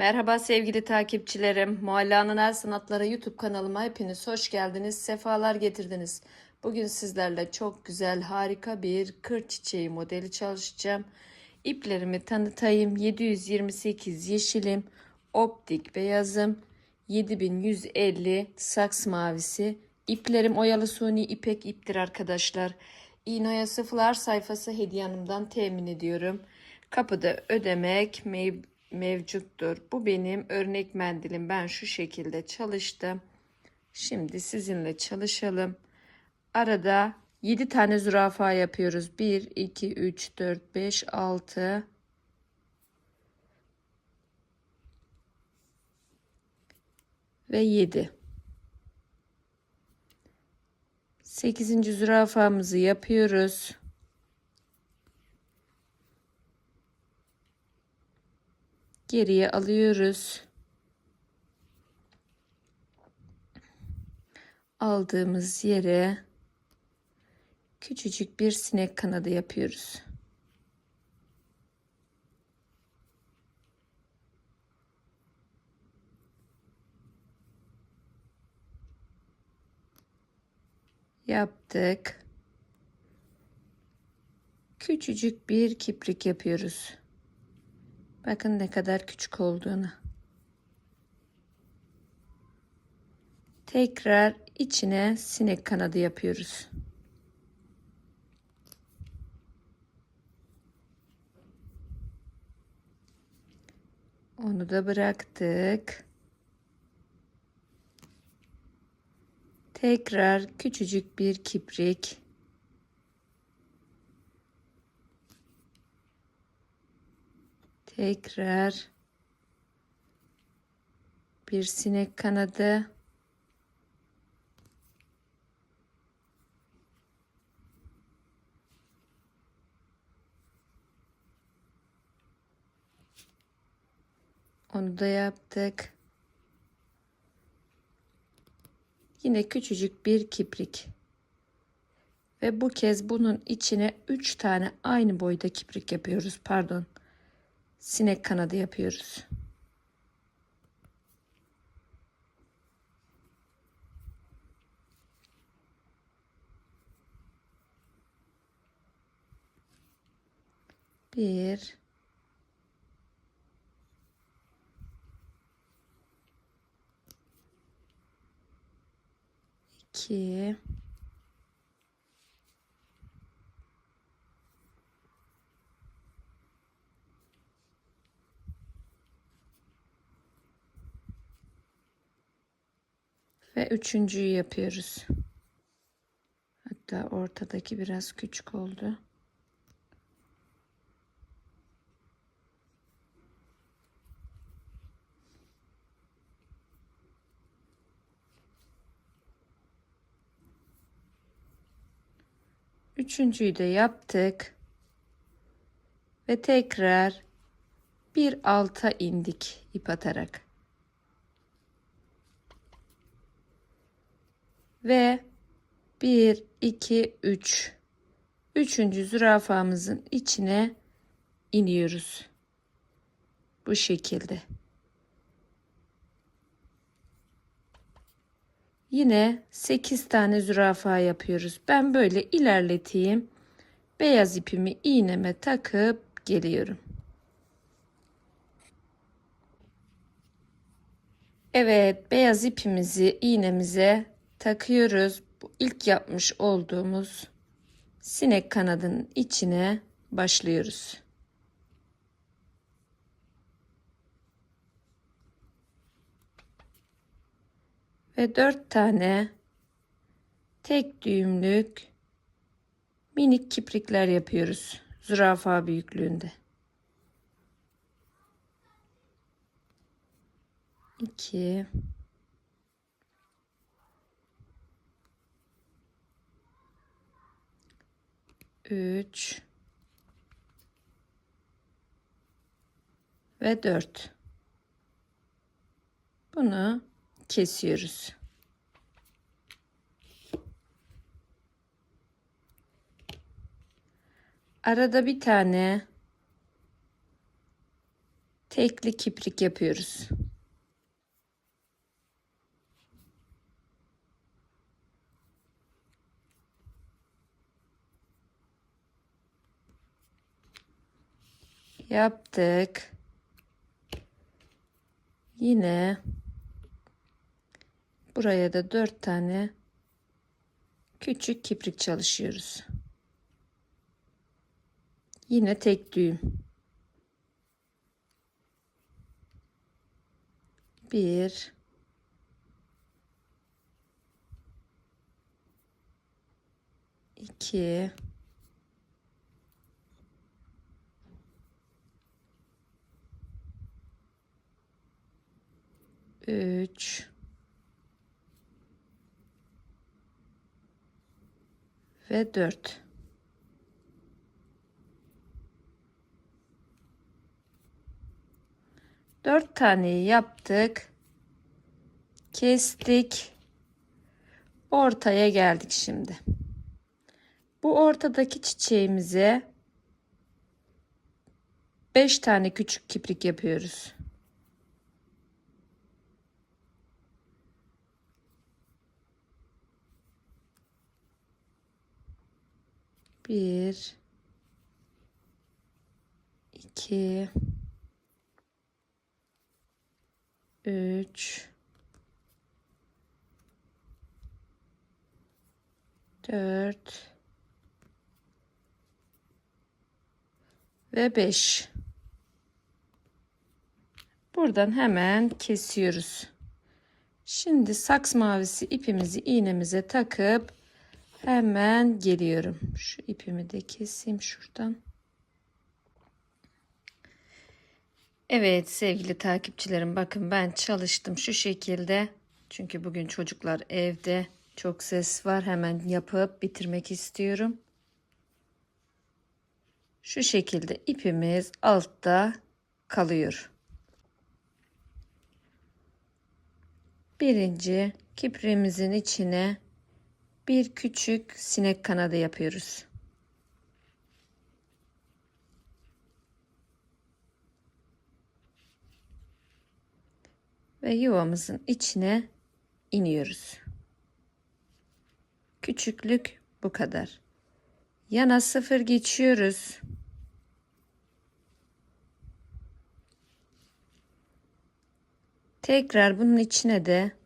Merhaba sevgili takipçilerim. Mualla'nın El Sanatları YouTube kanalıma hepiniz hoş geldiniz. Sefalar getirdiniz. Bugün sizlerle çok güzel, harika bir kır çiçeği modeli çalışacağım. İplerimi tanıtayım. 728 yeşilim, optik beyazım, 7150 saks mavisi. İplerim oyalı suni ipek iptir arkadaşlar. İğne oyası flar sayfası hediye hanımdan temin ediyorum. Kapıda ödemek mevcuttur. Bu benim örnek mendilim. Ben şu şekilde çalıştım. Şimdi sizinle çalışalım. Arada 7 tane zürafa yapıyoruz. 1, 2, 3, 4, 5, 6, ve 7. 8. zürafamızı yapıyoruz. Geriye alıyoruz. Aldığımız yere küçücük bir sinek kanadı yapıyoruz. Yaptık. Küçücük bir kiprik yapıyoruz. Bakın ne kadar küçük olduğunu. Tekrar içine sinek kanadı yapıyoruz. Onu da bıraktık. Tekrar küçücük bir kiprik. Tekrar bir sinek kanadı. Onu da yaptık. Yine küçücük bir kiprik. Ve bu kez bunun içine 3 tane aynı boyda kiprik yapıyoruz. Pardon. Sinek kanadı yapıyoruz. Bir, iki, ve üçüncüyü yapıyoruz. Hatta ortadaki biraz küçük oldu. Üçüncüyü de yaptık. Ve tekrar bir alta indik ip atarak. Ve 1, 2, 3. Üçüncü zürafamızın içine iniyoruz. Bu şekilde. Yine 8 tane zürafa yapıyoruz. Ben böyle ilerleteyim. Beyaz ipimi iğneme takıp geliyorum. Evet, beyaz ipimizi iğnemize takıyoruz. Bu ilk yapmış olduğumuz sinek kanadının içine başlıyoruz. Ve dört tane tek düğümlük minik kiprikler yapıyoruz. Zürafa büyüklüğünde. 2 3 ve 4 bunu kesiyoruz. Arada bir tane tekli kiprik yapıyoruz. Yaptık. Yine buraya da dört tane küçük kiprik çalışıyoruz. Yine tek düğüm. Bir. iki, Üç. Ve dört. Dört taneyi yaptık. Kestik. Ortaya geldik şimdi. Bu ortadaki çiçeğimize beş tane küçük kiprik yapıyoruz. Bir, iki, üç, dört ve beş. Buradan hemen kesiyoruz. Şimdi saks mavisi ipimizi iğnemize takıp hemen geliyorum. Şu ipimi de keseyim şuradan. Evet sevgili takipçilerim bakın ben çalıştım şu şekilde. Çünkü bugün çocuklar evde çok ses var hemen yapıp bitirmek istiyorum. Şu şekilde ipimiz altta kalıyor. Birinci kipremizin içine bir küçük sinek kanadı yapıyoruz. Ve yuvamızın içine iniyoruz. Küçüklük bu kadar. Yana sıfır geçiyoruz. Tekrar bunun içine de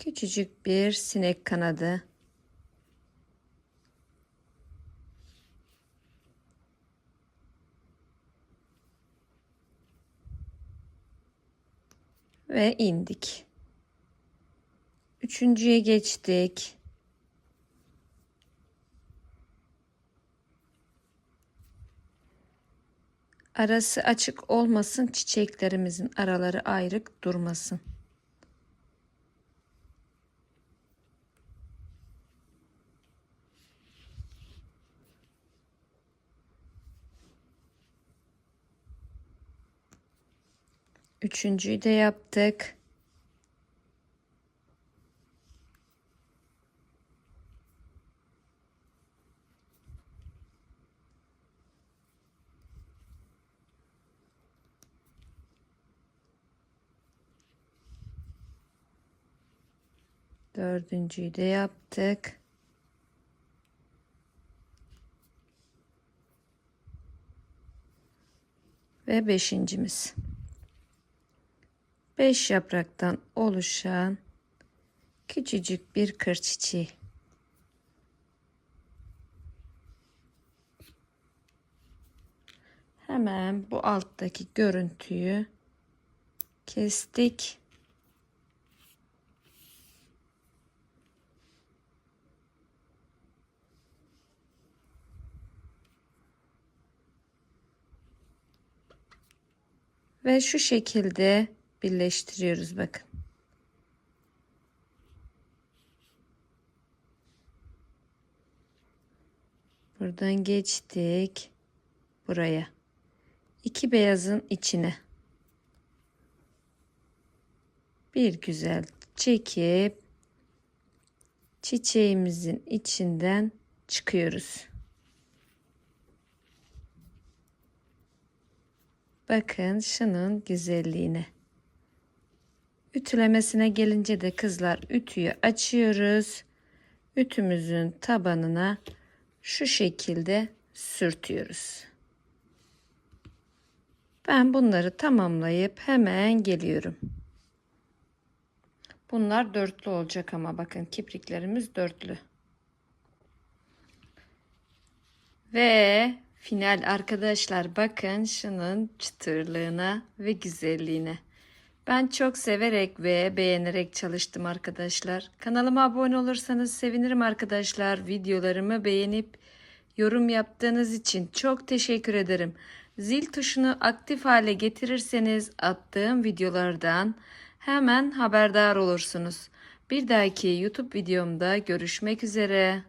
küçücük bir sinek kanadı ve indik. Üçüncüye geçtik. Arası açık olmasın, çiçeklerimizin araları ayrık durmasın. Üçüncüyü de yaptık. Dördüncüyü de yaptık. Ve beşincimiz. Beş yapraktan oluşan küçücük bir kır çiçeği. Hemen bu alttaki görüntüyü kestik. Ve şu şekilde birleştiriyoruz bakın. Buradan geçtik buraya. İki beyazın içine. Bir güzel çekip çiçeğimizin içinden çıkıyoruz. Bakın şunun güzelliğine. Ütülemesine gelince de kızlar ütüyü açıyoruz. Ütümüzün tabanına şu şekilde sürtüyoruz. Ben bunları tamamlayıp hemen geliyorum. Bunlar dörtlü olacak ama bakın kipriklerimiz dörtlü. Ve final arkadaşlar bakın şunun çıtırlığına ve güzelliğine. Ben çok severek ve beğenerek çalıştım arkadaşlar. Kanalıma abone olursanız sevinirim arkadaşlar. Videolarımı beğenip yorum yaptığınız için çok teşekkür ederim. Zil tuşunu aktif hale getirirseniz attığım videolardan hemen haberdar olursunuz. Bir dahaki YouTube videomda görüşmek üzere.